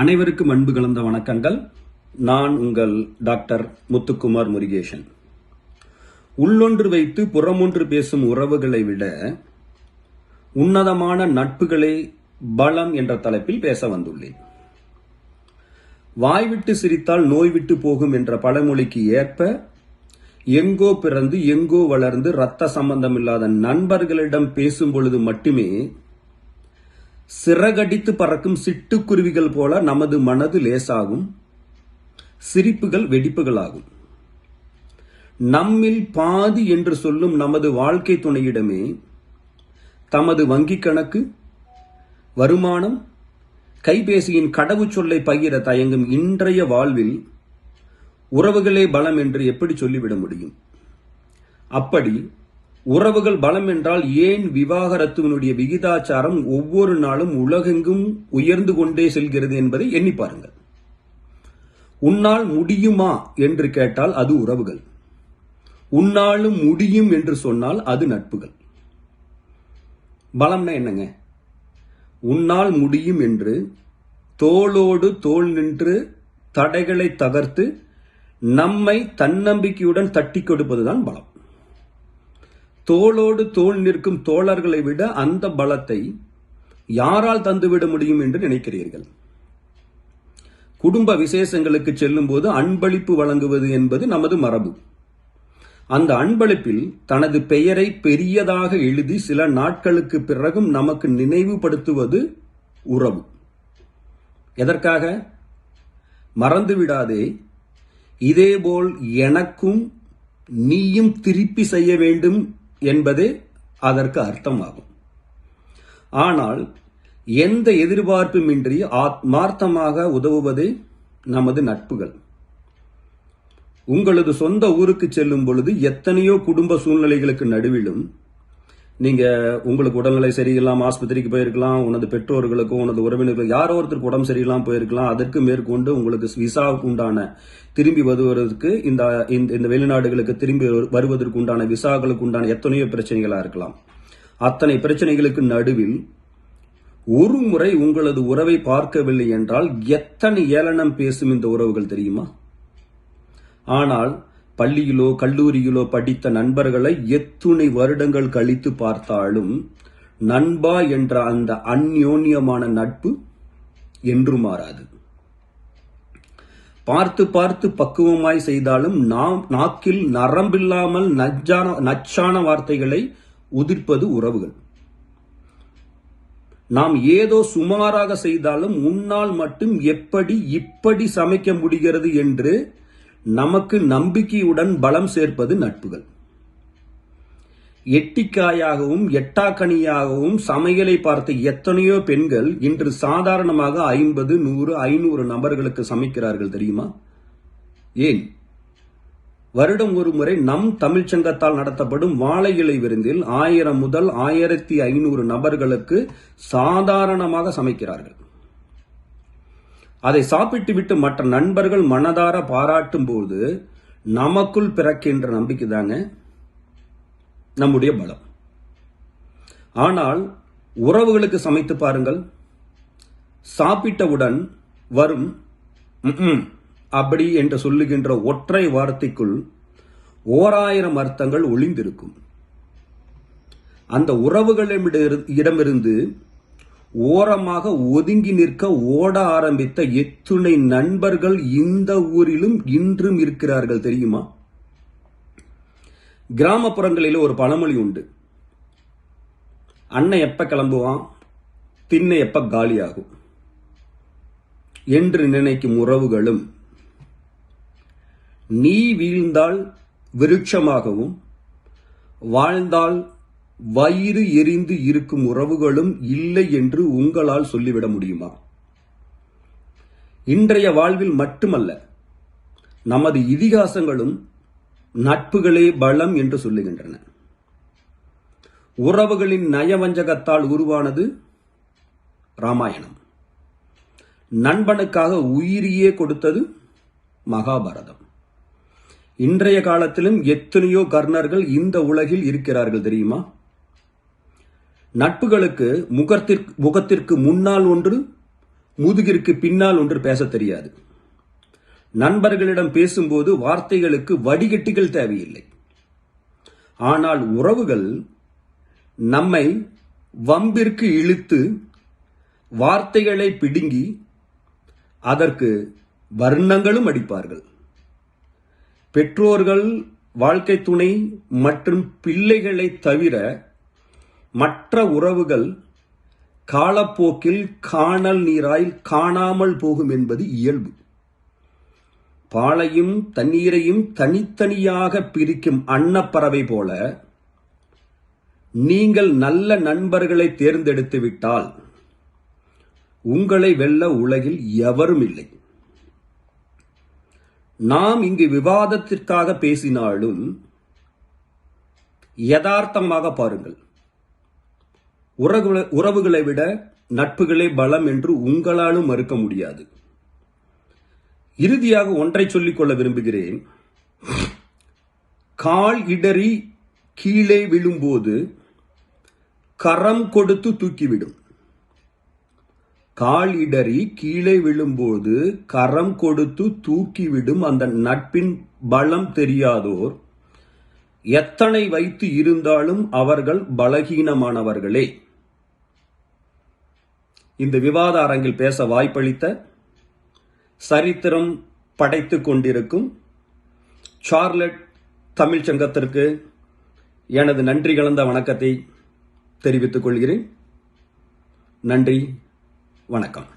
அனைவருக்கும் அன்பு கலந்த வணக்கங்கள். நான் உங்கள் டாக்டர் முத்துக்குமார் முருகேசன். உள்ளொன்று வைத்து புறமொன்று பேசும் உறவுகளை விட உன்னதமான நட்புகளை பலம் என்ற தலைப்பில் பேச வந்துள்ளேன். வாய்விட்டு சிரித்தால் நோய் விட்டு போகும் என்ற பழமொழிக்கு ஏற்ப எங்கோ பிறந்து எங்கோ வளர்ந்து இரத்த சம்பந்தமில்லாத நண்பர்களிடம் பேசும் பொழுது மட்டுமே சிறகடித்து பறக்கும் சிட்டுக்குருவிகள் போல நமது மனது லேசாகும். சிரிப்புகள் வெடிப்புகளாகும். நம்மில் பாதி என்று சொல்லும் நமது வாழ்க்கை துணையிடமே தமது வங்கிக் கணக்கு வருமானம் கைபேசியின் கடவுச்சொல்லை பகிர தயங்கும் இன்றைய வாழ்வில் உறவுகளே பலம் என்று எப்படி சொல்லிவிட முடியும்? அப்படி உறவுகள் பலம் என்றால் ஏன் விவாகரத்துவனுடைய விகிதாச்சாரம் ஒவ்வொரு நாளும் உலகெங்கும் உயர்ந்து கொண்டே செல்கிறது என்பதை எண்ணி பாருங்கள். உன்னால் முடியுமா என்று கேட்டால் அது உறவுகள். உன்னாலும் முடியும் என்று சொன்னால் அது நட்புகள். பலம்னா என்னங்க? உன்னால் முடியும் என்று தோளோடு தோள் நின்று தடைகளை தகர்த்து நம்மை தன்னம்பிக்கையுடன் தட்டி கொடுப்பதுதான் பலம். தோளோடு தோள் நிற்கும் தோழர்களை விட அந்த பலத்தை யாரால் தந்துவிட முடியும் என்று நினைக்கிறீர்கள்? குடும்ப விசேஷங்களுக்கு செல்லும் போது அன்பளிப்பு வழங்குவது என்பது நமது மரபு. அந்த அன்பளிப்பில் தனது பெயரை பெரியதாக எழுதி சில நாட்களுக்கு பிறகும் நமக்கு நினைவுபடுத்துவது உறவு. எதற்காக? மறந்துவிடாதே இதேபோல் எனக்கும் நீயும் திருப்பி செய்ய வேண்டும் என்பதே அதற்கு அர்த்தமாகும். ஆனால் எந்த எதிர்பார்ப்புமின்றி ஆத்மார்த்தமாக உதவுவதே நமது நட்புகள். உங்களது சொந்த ஊருக்கு செல்லும் பொழுது எத்தனையோ குடும்ப சூழ்நிலைகளுக்கு நடுவிலும் நீங்க உங்களுக்கு உடல்நிலை சரியில்லாம ஆஸ்பத்திரிக்கு போயிருக்கலாம் உனது பெற்றோர்களுக்கும் உனது உறவினர்களுக்கும் யாரோ ஒருத்தருக்கு உடம்பு சரியில்லாம போயிருக்கலாம் அதற்கு மேற்கொண்டு உங்களுக்கு விசாவுக்கு உண்டான திரும்பி வருவதற்கு இந்த இந்த வெளிநாடுகளுக்கு திரும்பி வருவதற்கு உண்டான விசாக்களுக்கு உண்டான எத்தனையோ பிரச்சனைகளா இருக்கலாம். அத்தனை பிரச்சனைகளுக்கு நடுவில் ஒரு முறை உங்களது உறவை பார்க்கவில்லை என்றால் எத்தனை ஏளனம் பேசும் இந்த உறவுகள் தெரியுமா? ஆனால் பள்ளியிலோ கல்லூரியிலோ படித்த நண்பர்களை எத்துணை வருடங்கள் கழித்து பார்த்தாலும் நண்பா என்ற அந்த அந்யோன்யமான நட்பு என்று மாறாது. பார்த்து பார்த்து பக்குவமாய் செய்தாலும் நாம் நாக்கில் நரம்பில்லாமல் நச்சான நச்சான வார்த்தைகளை உதிர்ப்பது உறவுகள். நாம் ஏதோ சுமாராக செய்தாலும் உன்னால் மட்டும் எப்படி இப்படி சமைக்க முடிகிறது என்று நமக்கு நம்பிக்கையுடன் பலம் சேர்ப்பது நட்புகள். எட்டிக்காயாகவும் எட்டாக்கனியாகவும் சமையலை பார்த்த எத்தனையோ பெண்கள் இன்று சாதாரணமாக ஐம்பது நூறு ஐநூறு நபர்களுக்கு சமைக்கிறார்கள் தெரியுமா? ஏன்? வருடம் ஒரு முறை நம் தமிழ்ச்சங்கத்தால் நடத்தப்படும் வாழை இலை விருந்தில் ஆயிரம் முதல் ஆயிரத்தி ஐநூறு நபர்களுக்கு சாதாரணமாக சமைக்கிறார்கள். அதை சாப்பிட்டு விட்டு மற்ற நண்பர்கள் மனதார பாராட்டும் போது நமக்குள் பிறக்கின்ற நம்பிக்கை தாங்க நம்முடைய பலம். ஆனால் உறவுகளுக்கு சமைத்து பாருங்கள். சாப்பிட்டவுடன் வரும் அப்படி என்று சொல்லுகின்ற ஒற்றை வார்த்தைக்குள் ஓராயிரம் அர்த்தங்கள் ஒளிந்திருக்கும். அந்த உறவுகளிடமிருந்து ஓரமாக ஒதுங்கி நிற்க ஓட ஆரம்பித்த எத்துணை நண்பர்கள் இந்த ஊரிலும் இன்றும் இருக்கிறார்கள் தெரியுமா? கிராமப்புறங்களில் ஒரு பழமொழி உண்டு. அண்ணன் எப்ப கிளம்புவான்? திண்ணை எப்ப காலியாகும்? என்று நினைக்கும் உறவுகளும் நீ வீழ்ந்தால் விருட்சமாகவும் வாழ்ந்தால் வயிறு எரிந்து இருக்கும் உறவுகளும் இல்லை என்று உங்களால் சொல்லிவிட முடியுமா? இன்றைய வாழ்வில் மட்டுமல்ல நமது இதிகாசங்களும் நட்புகளே பலம் என்று சொல்லுகின்றன. உறவுகளின் நயவஞ்சகத்தால் உருவானது ராமாயணம். நண்பனுக்காக உயிரியே கொடுத்தது மகாபாரதம். இன்றைய காலத்திலும் எத்தனையோ கர்ணர்கள் இந்த உலகில் இருக்கிறார்கள் தெரியுமா? நட்புகளுக்கு முகத்திற்கு முகத்திற்கு முன்னால் ஒன்று முதுகிற்கு பின்னால் ஒன்று பேசத் தெரியாது. நண்பர்களிடம் பேசும்போது வார்த்தைகளுக்கு வடிகட்டிகள் தேவையில்லை. ஆனால் உறவுகள் நம்மை வம்பிற்கு இழுத்து வார்த்தைகளை பிடுங்கி அதற்கு வர்ணங்களும் அடிப்பார்கள். பெற்றோர்கள் வாழ்க்கை துணை மற்றும் பிள்ளைகளை தவிர மற்ற உறவுகள் காலப்போக்கில் காணல் நீராய் காணாமல் போகும் என்பது இயல்பு. பாலையும் தண்ணீரையும் தனித்தனியாக பிரிக்கும் அன்னப்பறவை போல நீங்கள் நல்ல நண்பர்களை தேர்ந்தெடுத்து விட்டால் உங்களை வெல்ல உலகில் எவரும் இல்லை. நாம் இங்கு விவாதத்திற்காக பேசினாலும் யதார்த்தமாக பாருங்கள். உறவுகளை உறவுகளை விட நட்புகளே பலம் என்று உங்களாலும் மறுக்க முடியாது. இறுதியாக ஒன்றை சொல்லிக்கொள்ள விரும்புகிறேன். கால் இடறி கீழே விழும்போது கரம் கொடுத்து தூக்கிவிடும். கால் இடறி கீழே விழும்போது கரம் கொடுத்து தூக்கிவிடும் அந்த நட்பின் பலம் தெரியாதோர். எத்தனை வைத்து இருந்தாலும் அவர்கள் பலகீனமானவர்களே. இந்த விவாத அரங்கில் பேச வாய்ப்பளித்த சரித்திரம் படைத்து கொண்டிருக்கும் சார்லட் தமிழ்ச் சங்கத்திற்கு எனது நன்றி கலந்த வணக்கத்தை தெரிவித்துக் கொள்கிறேன். நன்றி. வணக்கம்.